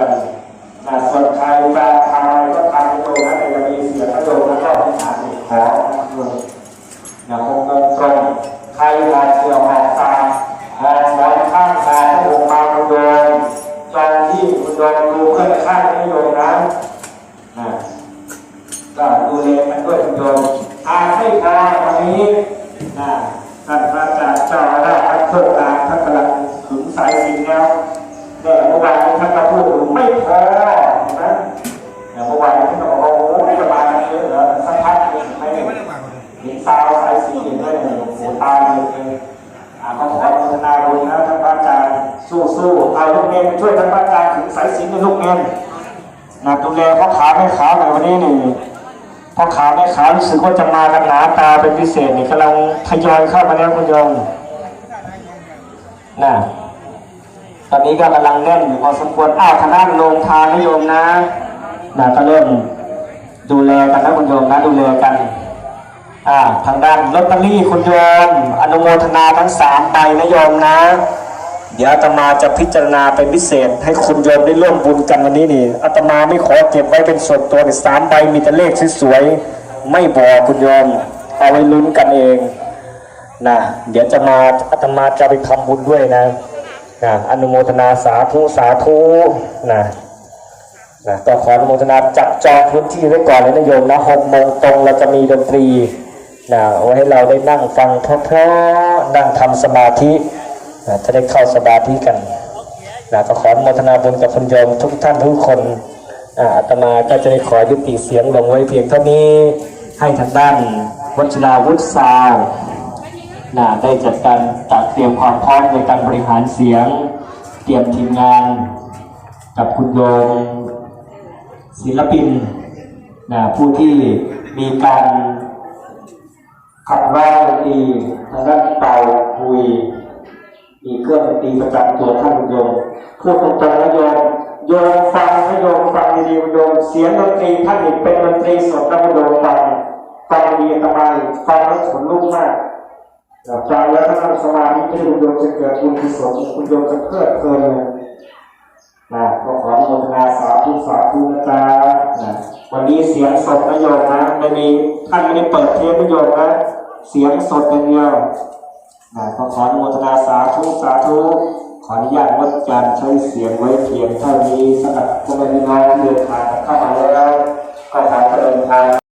กันนะส่วนใครจะทำอะไรก็ทำให้โยมนะแต่จะมีเสียงพระโยมแล้วก็หานสิ่งของนะครับโยมอย่าคงเงินตรงใครมาเชื่อหอกตาหอกหมอนข้างทางที่องค์มาคุณโยมจองที่คุณโยมดูเพื่อนข้างให้โยมนะนะก็ดูแลกันด้วยคุณโยมหากไม่พอวันนี้นะท่านพระอาจารย์เจ้าอาวาสท่านเพิ่มตาท่านกำลังขึงสายสิญจนแล้ว แต่เมื่อวานท่านก็พูดอยู่ไม่พอเห็นไหมแต่เมื่อวานท่านก็บอกว่าโอ้โหไม่สบายเยอะเหรอสักพักหนึ่งไม่เห็นสาวสายสิญจนด้วยโอ้ตายเลยอ่าก็ขออนุโมทนาบุญนะท่านอาจารย์สู้ๆเอาลูกเนนช่วยท่านอาจารย์ขึงสายสินในลูกเนนนะดูแลพ่อขาแม่ขาหน่อยวันนี้นี่พ่อขาแม่ขารู้สึกว่าจะมากันหนาตาเป็นพิเศษนี่กำลังทยอยเข้ามาแล้วคุณโยมนะ ตอนนี้ก็กำลังแน่นอยู่พอสมควรอ้าวทางด้านโรงทานนะโยมนะนะก็เริ่มดูแลกันนะคุณโยมนะดูแลกันอ่าทางด้านลอตเตอรี่คุณโยม อนุโมทนาทั้งสามใบนะโยมนะ เดี๋ยวอาตมาจะพิจารณาเป็นพิเศษ ให้คุณโยมได้ร่วมบุญกันวันนี้นี่อาตมาไม่ขอเก็บไว้เป็นส่วนตัวในสามใบมีแต่เลขสวยๆไม่บอกคุณโยม เอาไว้ลุ้นกันเองนะเดี๋ยวจะมาอาตมาจะไปทำบุญด้วยนะ นะอนุโมทนาสาธุสาธุนะนะก็ขออนุโมทนาจับจองพื้นที่ไว้ก่อนเลยนะโยมนะหกโมงตรงเราจะมีดนตรีนะไว้ให้เราได้นั่งฟังเพราะๆนั่งทำสมาธินะจะได้เข้าสมาธิกันนะก็ขออนุโมทนาบุญกับคุณโยมทุกท่านทุกคนอ่าตมาก็จะได้ขอยุติเสียงลงไว้เพียงเท่านี้ให้ทางด้านวัชราวุฒิสาวนะได้จัดการจั เตรียมความพร้อมในการบริหารเสียง เตรียมทีมงานกับคุณโยมศิลปินนะผู้ที่มีการขับร้องดนตรีทางด้านเป่าคุย มีเครื่องดนตรีประจำตัวท่านโยมพูดตรงๆนะโยมโยมฟังนะโยมฟังดีๆโยมเสียงดนตรีท่านนี่เป็นดนตรีสดนะโยมฟังฟังดีทำไมฟังแล้วขนลุกมาก ฟังแล้วถ้าทำสมาธิที่คุณโยมจะเกิดบุญกุศลคุณโยมจะเพลิดเพลินเลยนะก็ขออนุโมทนาสาธุสาธุนะจ๊ะนะวันนี้เสียงสดนะโยมนะไม่มีท่านไม่ได้เปิดเทปนะโยมนะเสียงสดอย่างเดียวนะก็ขออนุโมทนาสาธุสาธุขออนุญาตงดการใช้เสียงไว้เพียงเท่านี้สำหรับพวกแม่พี่น้องที่เดินทางเข้ามาแล้วก็ขอเจริญทาง